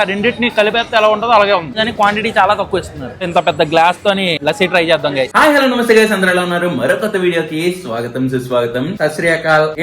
ఆ రెండింటిని కలిపేస్తే ఎలా ఉంటుందో అలాగే ఉంది. కానీ క్వాంటిటీ చాలా తక్కువ ఇస్తున్నారు. ఇంత పెద్ద గ్లాస్ తోని లస్సీ ట్రై చేద్దాం guys hi hello namaste guys అందరూ ఎలా ఉన్నారు? మరో కొత్త వీడియోకి స్వాగతం సుస్వాగతం. సత్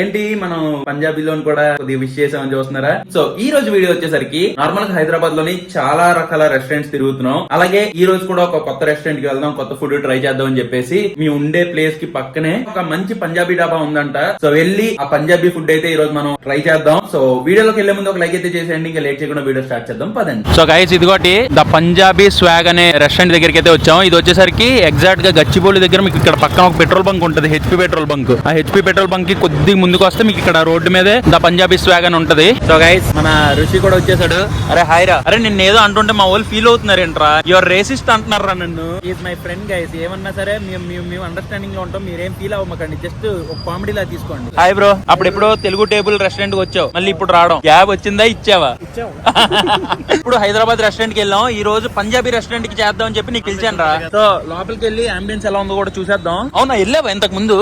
ఏంటి? మనం పంజాబీలో కూడా కొద్దిగా విష్ చేసామని చూస్తున్నారా? సో ఈ రోజు వీడియో వచ్చేసరికి నార్మల్గా హైదరాబాద్లోని చాలా రకాల రెస్టారెంట్స్ తిరుగుతున్నాం. అలాగే ఈ రోజు కూడా ఒక కొత్త రెస్టారెంట్కి వెళ్దాం కొత్త ఫుడ్ ట్రై చేద్దాం అని చెప్పేసి మీ ఉండే ప్లేస్కి పక్కనే ఒక మంచి పంజాబీ డాబా ఉందంట. సో వెళ్ళి ఆ పంజాబీ ఫుడ్ అయితే ఈ రోజు మనం ట్రై చేద్దాం. సో వీడియోలోకి వెళ్ళే ముందు ఒక లైక్ అయితే చేసేయండి. ఇంకా లేట్ చేయకుండా వీడియో స్టార్ట్ చేద్దాం. పదండి. సో గైస్ ఇదిగోటి ద పంజాబీ స్వాగ్ అనే రెస్టారెంట్ దగ్గరికి అయితే వచ్చాం ఇది వచ్చేసరికి ఎగ్జాక్ట్గా గచ్చిబౌలి దగ్గర మీకు ఇక్కడ పక్కన ఒక పెట్రోల్ బంక్ ఉంటుంది హెచ్పి పెట్రోల్ బంక్. ఆ హెచ్పి పెట్రోల్ బంక్కి కొద్ది ముందుకు వస్తే మీకు ఇక్కడ రోడ్డు మీదే ద పంజాబీ స్వాగ్ అని ఉంటది. సో గైస్ మన ఋషి కూడా వచ్చేసాడు. అరే హాయ్ రా. అరే నిన్న ఏదో అంటుంటే మా వాళ్ళు ఫీల్ అవుతున్నారు ఏంట్రా యువర్ రేసిస్ట్ అంటున్నారు రా నన్ను ఈజ్ మై ఫ్రెండ్ గైస్ ఏమన్నా సరే మేము మేము అండర్స్టాండింగ్లో ఉంటాం. మీరేం ఫీల్ అవ్వకండి. జస్ట్ ఒక కామెడీ లా తీసుకోండి. హాయ్ బ్రో అప్పుడు ఎప్పుడో తెలుగు టేబుల్ రెస్టారెంట్కి వచ్చావు. మళ్ళీ ఇప్పుడు రావడం. క్యాబ్ వచ్చిందా? ఇచ్చావా. ఇప్పుడు హైదరాబాద్ రెస్టారెంట్కి వెళ్ళాం. ఈ రోజు పంజాబీ రెస్టారెంట్కి చేద్దాం అని చెప్పి నీకు పిలిచాను రా. సో లోపలికి వెళ్ళి అంబియన్స్ ఎలా ఉందో కూడా చూసేద్దాం. అవునా వెళ్ళావా ఇంతకు ముందు?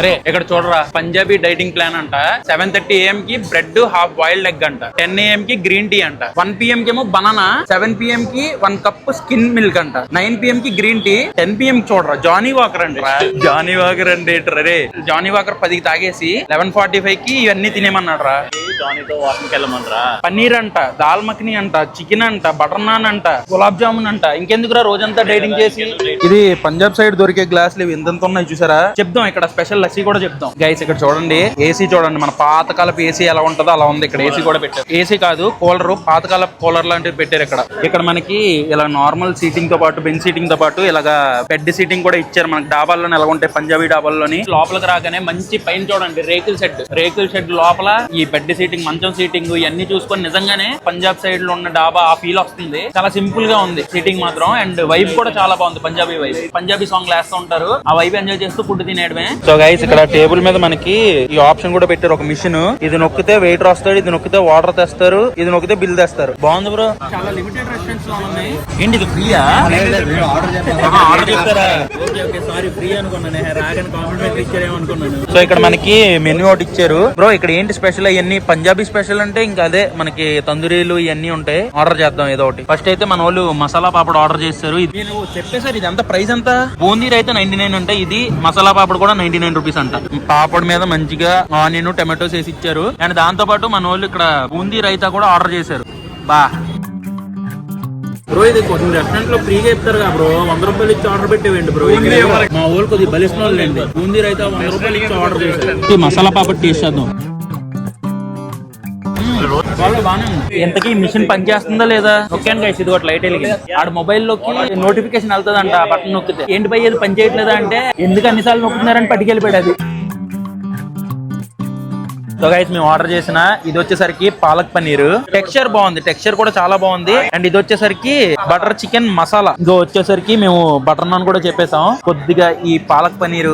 అరే ఇక్కడ చూడరా పంజాబీ డైటింగ్ ప్లాన్ అంట. సెవెన్ థర్టీ ఏఎం కి బ్రెడ్ హాఫ్ బాయిల్డ్ ఎగ్ అంట. టెన్ ఏఎం కి గ్రీన్ టీ అంట. వన్ పిఎం కి ఏమో బనానా సెవెన్ పిఎం కి వన్ కప్ స్కిన్ మిల్క్ అంట. నైన్ పిఎం కి గ్రీన్ టీ టెన్ పిఎం చూడరా జానీ వాకర్ అంట జానీ వాకర్ అంటే రే. జానీ వాకర్ పదికి తాగేసి లెవెన్ ఫార్టీ ఫైవ్కి ఇవన్నీ తినేమన్నాడు రా జానీతో వాకింగ్కి వెళ్ళమంటారా. పన్నీర్ అంట దాల్ మఖని అంట చికెన్ అంట బటర్ నాన్ అంట గులాబ్ జామున్ అంట. ఇంకెందుకురా రోజంతా డైటింగ్ చేసి? ఇది పంజాబ్ సైడ్ దొరికే గ్లాసులు ఇవి ఎంత ఉన్నాయి చూసారా? చెప్దాం ఇక్కడ స్పెషల్ లస్సీ కూడా చెప్తాం. గైస్ ఇక్కడ చూడండి ఏసీ చూడండి మన పాతకాలపు ఏసీ ఎలా ఉంటుందో అలా ఉంది ఇక్కడ. ఏసీ కూడా పెట్టారు. ఏసీ కాదు కూలర్ పాతకాలపు కూలర్ లాంటివి పెట్టారు ఇక్కడ. ఇక్కడ మనకి ఇలా నార్మల్ సీటింగ్తో పాటు బెంచ్ సీటింగ్తో పాటు ఇలాగా బెడ్ సీటింగ్ కూడా ఇచ్చారు. మనకి డాబాల్లోనే ఎలా ఉంటాయి? పంజాబీ డాబాల్లోని. లోపలికి రాగానే మంచి పైన చూడండి రేకుల షెడ్ రేకుల షెడ్ లోపల ఈ బెడ్ సీటింగ్ మంచం సీటింగ్ ఇవన్నీ చూసుకొని నిజంగానే పంజాబ్ సైడ్లో ఉన్న డాబా ఆ ఫీల్ వస్తుంది. చాలా సింపుల్గా ఉంది సీటింగ్ మాత్రం. అండ్ వైబ్ కూడా చాలా బాగుంది పంజాబీ వైబ్ పంజాబీ సాంగ్ వేస్తూ ఉంటారు. ఆ వైబ్ ఎంజాయ్ చేస్తూ ఫుడ్ తినేయడమే. సో గైస్ ఇక్కడ టేబుల్ మీద మనకి ఈ ఆప్షన్ కూడా పెట్టారు ఒక మిషన్ ఇది నొక్కితే వెయిటర్ వస్తాడు ఇది నొక్కితే వాటర్ తెస్తారు ఇది నొక్కితే బిల్ తెస్తారు. బాగుంది బ్రో చాలా లిమిటెడ్ రెస్టారెంట్స్లో ఉన్నాయి. ఏంటి ఇది ఫ్రీయా ఆర్డర్ చేస్తారా? ఓకే ఓకే సారీ ఫ్రీ అనుకున్నాను. రాగని కాంప్లిమెంట్ ఇచ్చారేమో అనుకున్నాను. సో ఇక్కడ మనకి మెనూ ఒకటి ఇచ్చారు. బ్రో ఇక్కడ ఏంటి స్పెషల్ అవన్నీ పంజాబీ స్పెషల్ అంటే ఇంకా అదే మనకి తందూరీలు ఇవన్నీ ఉంటాయి. ఆర్డర్ చేద్దాం ఏదో ఒకటి. ఫస్ట్ అయితే మన వాళ్ళు మసాలా పాపడ్ ఆర్డర్ చేస్తారు. ఇది నేను చెప్పేసారు ఇది ఎంత ప్రైస్ ఎంత? బూందీ అయితే నైన్టీ నైన్ అంటే ఇది మసాలా పాపడ్ కూడా నైన్టీ నైన్ రూపీస్ అంట పాపడ్ మీద మంచిగా ఆనియన్ టమాటోస్ వేసి ఇచ్చారు. అండ్ దాంతో పాటు మన వాళ్ళు ఇక్కడ బూందీ రైతా కూడా ఆర్డర్ చేశారు. బా. బ్రో ఇది కొంచెం రెస్టారెంట్లో ఫ్రీగా ఇస్తారు కదా బ్రో. వంద రూపాయలు ఇచ్చి ఆర్డర్ పెట్టేవండి బ్రో మా ఊళ్ళు కొద్దిగా బలిసిన వాళ్ళండి. బూందీ రైతా వంద రూపాయలు ఇచ్చి ఆర్డర్ చేశారు. ఈ మసాలా పాపడ్ టేస్ట్ చేద్దాం. వాళ్ళు ఎంతకీ మిషన్ పనిచేస్తుందా లేదా? నొక్కాను గైస్ ఇది ఒకటి లైట్ వెళ్ళి ఆడ మొబైల్లోకి నోటిఫికేషన్ వెళ్తుందంట బటన్ నొక్కితే. ఏంటి పై ఏది పని చేయట్లేదా అంటే ఎందుకు అన్నిసార్లు నొక్కుతున్నారని పట్టుకెళ్ళిపోయాడు అది సో గైస్ మేము ఆర్డర్ చేసిన ఇది వచ్చేసరికి పాలక్ పన్నీర్. టెక్స్చర్ బాగుంది టెక్స్చర్ కూడా చాలా బాగుంది. అండ్ ఇది వచ్చేసరికి బటర్ చికెన్ మసాలా ఇదో వచ్చేసరికి మేము బటర్ నాన్ కూడా చెప్పేసాం కొద్దిగా ఈ పాలక్ పన్నీర్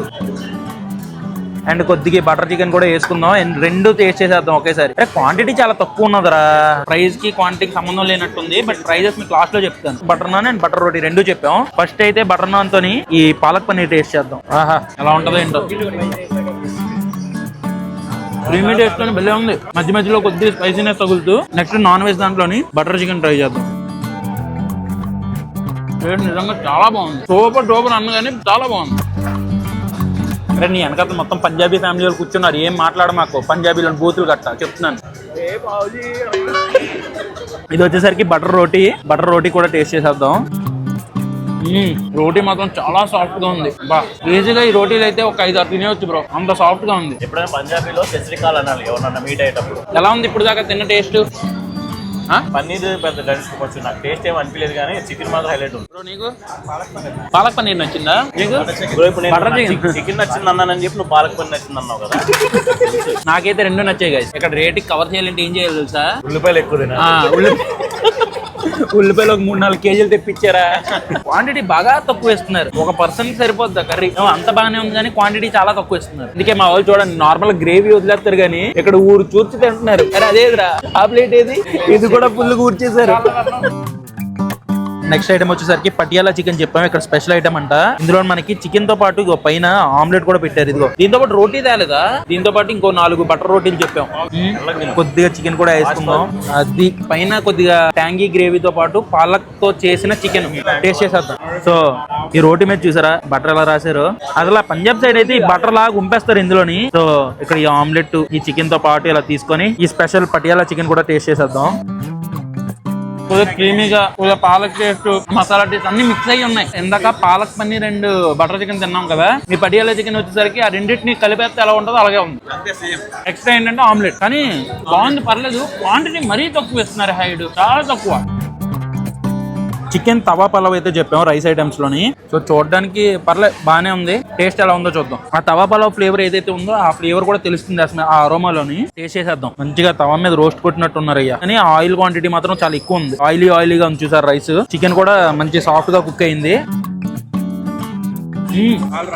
అండ్ కొద్దిగా బటర్ చికెన్ కూడా వేసుకుందాం. అండ్ రెండు టేస్ట్ చేసేద్దాం ఒకేసారి. అరే క్వాంటిటీ చాలా తక్కువ ఉన్నదిరా. ప్రైస్కి క్వాంటిటీకి సంబంధం లేనట్టుంది బట్ ప్రైజెస్ మీకు లాస్ట్లో చెప్తాను. Butter naan and butter roti రెండు చెప్పాం. ఫస్ట్ అయితే బటర్ నాన్ తోని ఈ పాలక్ పన్నీర్ టేస్ట్ చేద్దాం. ఆహా. ఎలా ఉంటుందో ఏంటో. క్రీమీ టేస్ట్లోని భలే ఉంది. మధ్య మధ్యలో కొద్దిగా స్పైసీనెస్ తగులుతూ నెక్స్ట్ నాన్ వెజ్ దాంట్లోని బటర్ చికెన్ ట్రై చేద్దాం. నిజంగా చాలా బాగుంది. సూపర్ సూపర్ అన్నగానే చాలా బాగుంది. అరే నీ వెనకాల మొత్తం పంజాబీ ఫ్యామిలీ వాళ్ళు కూర్చున్నారు. ఏం మాట్లాడ మాకు? పంజాబీలో బూతులు కట్ట. చెప్తున్నాను. ఇది వచ్చేసరికి బటర్ రోటీ. బటర్ రోటీ కూడా టేస్ట్ చేసేద్దాం. రోటీ మాత్రం చాలా సాఫ్ట్గా ఉంది. బా ఈజీగా ఈ రోటీలు అయితే ఒక ఐదు ఆరు తినేవచ్చు బ్రో. అంత సాఫ్ట్గా ఉంది. ఎప్పుడైనా పంజాబీలో శశికాల్ అనాలి ఎవరన్నా మీట్ అయ్యేటప్పుడు. ఎలా ఉంది ఇప్పుడు దాకా తిన్న టేస్ట్? పన్నీర్ పెద్ద కొంచెం నాకు టేస్ట్ ఏం అనిపించలేదు కానీ చికెన్ మాత్రం హైలైట్ ఉంది. బ్రో నీకు? పాలక్ పన్నీర్ నచ్చిందా? నీకు? బ్రో ఇప్పుడు Butter నేను chicken. చికెన్. నచ్చింది అన్నానని చెప్పి నువ్వు పాలక్ పన్నీర్ నచ్చింది అన్నావు కదా. నాకైతే రెండు నచ్చాయి guys. ఇక్కడ రేట్ కవర్ చేయాలంటే ఏం చేయాలి తెలుసా? ఉల్లిపాయలు ఎక్కువ తినా ఉల్లిపాయలు ఒక మూడు నాలుగు కేజీలు తెప్పించారా? క్వాంటిటీ బాగా తక్కువ వేస్తున్నారు. ఒక పర్సన్ సరిపోద్ది కర్రీ? అంత బాగానే ఉంది కానీ క్వాంటిటీ చాలా తక్కువ వేస్తున్నారు. అందుకే మా వాళ్ళు చూడండి నార్మల్ గ్రేవీ వదిలేస్తారు కానీ ఇక్కడ ఊరు చూర్చి తింటున్నారు. అరే అదేదిరా? ఆ ప్లేట్ ఏది? ఇది కూడా ఫుల్ కూర్చేశారు నెక్స్ట్ ఐటమ్ వచ్చేసరికి పటియాలా చికెన్ చెప్పాము. ఇక్కడ స్పెషల్ ఐటమ్ అంట. ఇందులో మనకి చికెన్తో పాటు ఇగో పైన ఆమ్లెట్ కూడా పెట్టారు ఇదిగో. దీంతో పాటు రోటీ తేలేదా? దీంతో పాటు ఇంకో నాలుగు బటర్ రోటీలు చెప్పాం. కొద్దిగా చికెన్ కూడా వేసుకుందాం. అది పైన కొద్దిగా ట్యాంగీ గ్రేవీతో పాటు పాలక్తో చేసిన చికెన్ టేస్ట్ చేసేద్దాం. సో ఈ రోటీ మీద చూసారా? బటర్ ఎలా రాశారు? అసలు పంజాబ్ సైడ్ అయితే ఈ బటర్ లాగా ఉంపేస్తారు ఇందులోని. సో ఇక్కడ ఈ ఆమ్లెట్ ఈ చికెన్తో పాటు ఇలా తీసుకొని ఈ స్పెషల్ పటియాలా చికెన్ కూడా టేస్ట్ చేసేద్దాం. కొద్దిగా క్రీమీగా కొద్దిగా పాలక్ టేస్ట్ మసాలా టేస్ట్ అన్ని మిక్స్ అయ్యి ఉన్నాయి. ఇందాక పాలక్ పన్నీర్ రెండు బటర్ చికెన్ తిన్నాం కదా. ఈ పటియాలా చికెన్ వచ్చేసరికి ఆ రెండింటిని కలిపేస్తే ఎలా ఉంటుందో అలాగే ఉంది. ఎక్స్ట్రా ఏంటంటే ఆమ్లెట్ కానీ బాగుంది పర్లేదు. క్వాంటిటీ మరీ తక్కువ ఇస్తున్నారు హైడ్. చాలా తక్కువ. చికెన్ తవా పలావ్ అయితే చెప్పాము రైస్ ఐటమ్స్లోని. సో చూడడానికి పర్లేదు బాగానే ఉంది. టేస్ట్ ఎలా ఉందో చూద్దాం. ఆ తవా పలావ్ ఫ్లేవర్ ఏదైతే ఉందో ఆ ఫ్లేవర్ కూడా తెలుస్తుంది అసలు ఆ అరోమాలోని. టేస్ట్ చేసేద్దాం. మంచిగా తవా మీద రోస్ట్ కొట్టినట్టు ఉన్నారు అయ్యా కానీ ఆయిల్ క్వాంటిటీ మాత్రం చాలా ఎక్కువ ఉంది. ఆయిలీ ఆయిలీగా ఉంది చూసారు రైస్. చికెన్ కూడా మంచి సాఫ్ట్గా కుక్ అయింది.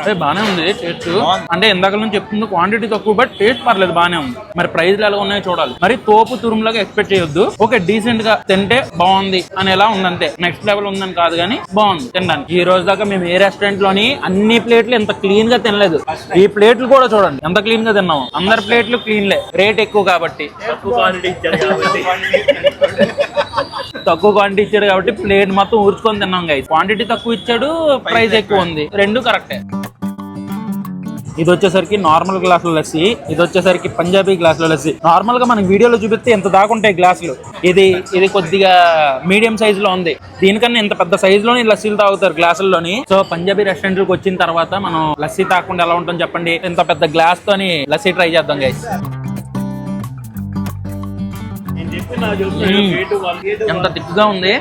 అదే బానే ఉంది టేస్ట్ అంటే ఇందాక నుంచి చెప్తుంది క్వాంటిటీ తక్కువ బట్ టేస్ట్ పర్లేదు బానే ఉంది. మరి ప్రైస్ ఎలా ఉన్నాయో చూడాలి. మరి తోపు తురుములాగా ఎక్స్పెక్ట్ చేయొద్దు. ఓకే డీసెంట్గా తింటే బాగుంది అని ఎలా ఉందంతే. నెక్స్ట్ లెవెల్ ఉందని కాదు కానీ బాగుంది తినడానికి. ఈ రోజు దాకా మేము ఏ రెస్టారెంట్లోని అన్ని ప్లేట్లు ఎంత క్లీన్గా తినలేదు. ఈ ప్లేట్లు కూడా చూడండి ఎంత క్లీన్గా తిన్నాము. అందరి ప్లేట్లు క్లీన్ లే రేట్ ఎక్కువ కాబట్టి. తక్కువ క్వాంటిటీ ఇచ్చారు కాబట్టి. తక్కువ క్వాంటిటీ ఇచ్చాడు కాబట్టి ప్లేట్ మొత్తం ఊర్చుకొని తిన్నాం గైస్ క్వాంటిటీ తక్కువ ఇచ్చాడు ప్రైస్ ఎక్కువ. ఉంది. రెండు కరెక్టే. ఇది వచ్చేసరికి నార్మల్ గ్లాసుల లస్సి ఇది వచ్చేసరికి పంజాబీ గ్లాసుల లస్సి. నార్మల్గా మనకి వీడియోలో చూపిస్తే ఎంత దాకుంటాయి గ్లాసులు ఇది ఇది కొద్దిగా మీడియం సైజ్లో ఉంది. దీనికన్నా ఇంత పెద్ద సైజ్లోని లస్సీలు తాగుతారు గ్లాసుల్లోని సో పంజాబీ రెస్టారెంట్కి వచ్చిన తర్వాత మనం లస్సీ తాగకుండా ఎలా ఉంటుంది చెప్పండి? ఇంత పెద్ద గ్లాస్ తోని లస్సీ ట్రై చేద్దాం గైస్ ఎంత థిక్గా ఉంది?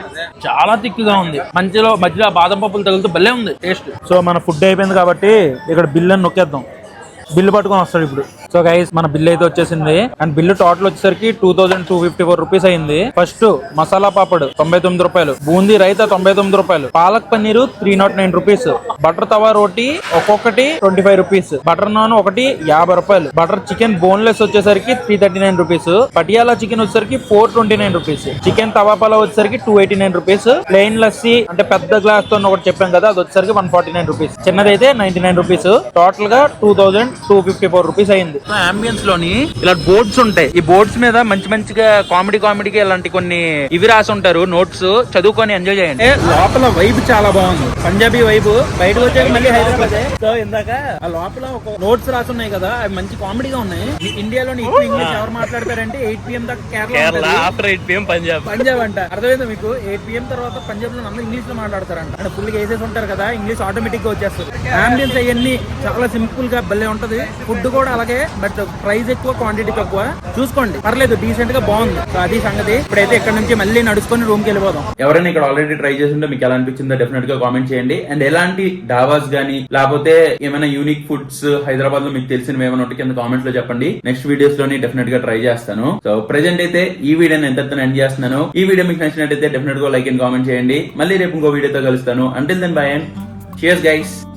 చాలా థిక్గా ఉంది. మంచిలో మధ్యలో బాదం పప్పులు తగులుతూ భలే ఉంది టేస్ట్. సో మన ఫుడ్ అయిపోయింది కాబట్టి ఇక్కడ బిల్ అని నొక్కేద్దాం. బిల్లు పట్టుకొని వస్తాడు ఇప్పుడు. సో గైస్ మన బిల్ అయితే వచ్చేసింది. అండ్ బిల్లు టోటల్ వచ్చేసరికి two thousand two fifty four rupees అయింది. ఫస్ట్ మసాలా పాపడ్ తొంభై తొమ్మిది రూపాయలు. బూందీ రైతా తొంభై తొమ్మిది రూపాయలు. Palak paneer three nought nine rupees butter tawa roti ఒక్కొక్కటి twenty five rupees butter naan ఒకటి యాభై రూపాయలు. బటర్ చికెన్ బోన్లెస్ వచ్చేసరికి three thirty nine rupees Patiala chicken వచ్చేసరికి four twenty nine rupees chicken tawa పలా వచ్చేసరికి two eighty nine rupees plain lassi అంటే పెద్ద గ్లాస్తో ఒకటి చెప్పాం కదా అది వచ్చేసరికి వన్ ఫార్టీ నైన్ రూపీస్ చిన్నదైతే నైన్టీ నైన్ రూపీస్ టోటల్గా two thousand two fifty four rupees అయింది. అంబియన్స్లోని ఇలా బోర్డ్స్ ఉంటాయి. ఈ బోర్డ్స్ మీద మంచి మంచిగా కామెడీ కామెడీకి ఇలాంటి కొన్ని ఇవి రాసి ఉంటారు నోట్స్ చదువుకొని ఎంజాయ్ చేయండి. లోపల వైబ్ చాలా బాగుంది. పంజాబీ వైబ్ బయటకు వచ్చాక మళ్ళీ హైదరాబాద్. సో ఇందాక ఆ లోపల ఒక నోట్స్ రాసి ఉన్నాయి కదా అవి మంచి కామెడీగా ఉన్నాయి. ఎక్కువ ఇంగ్లీష్ ఎవరు మాట్లాడతారంటే ఎయిట్ పిఎం దాకా Kerala. After eight PM Punjab. Punjab అంట. అర్థమైందా మీకు? ఎయిట్ పిఎం తర్వాత పంజాబ్లో అందరూ ఇంగ్లీష్లో మాట్లాడతారంట. అంటే ఫుల్గా వేసేసి ఉంటారు కదా ఇంగ్లీష్ ఆటోమేటిక్గా వచ్చేస్తుంది. అంబియన్స్ అవన్నీ చాలా సింపుల్గా భలే ఉంటది. ఫుడ్ కూడా అలాగే బట్ ప్రైస్ ఎక్కువ క్వాంటిటీ తక్కువ. చూసుకోండి. పర్లేదు డీసెంట్గా బాగుంది. సో అది సంగతి. ఇప్పుడైతే ఇక్కడ నుంచి మళ్ళీ నడుచుకొని రూమ్కి వెళ్ళిపోదాం. ఎవరైనా ఇక్కడ ఆల్రెడీ ట్రై చేస్తుంటే మీకు ఎలా అనిపించిందో డెఫినెట్గా కామెంట్ చేయండి. అండ్ ఎలాంటి డాబాస్ గానీ లేకపోతే ఏమైనా యూనిక్ ఫుడ్స్ హైదరాబాద్లో మీకు తెలిసిన ఏమైనా ఉంటే కింద కామెంట్స్లో చెప్పండి. నెక్స్ట్ వీడియోస్లోని డెఫినెట్గా ట్రై చేస్తాను. సో ప్రెసెంట్ అయితే ఈ వీడియోని ఎంత ఎండ్ చేస్తున్నాను. ఈ వీడియో మీకు నచ్చినట్టయితే డెఫినెట్గా లైక్ అండ్ కామెంట్ చేయండి. మళ్ళీ రేపు ఇంకో వీడియోతో కలుస్తాను. Until then bye and cheers guys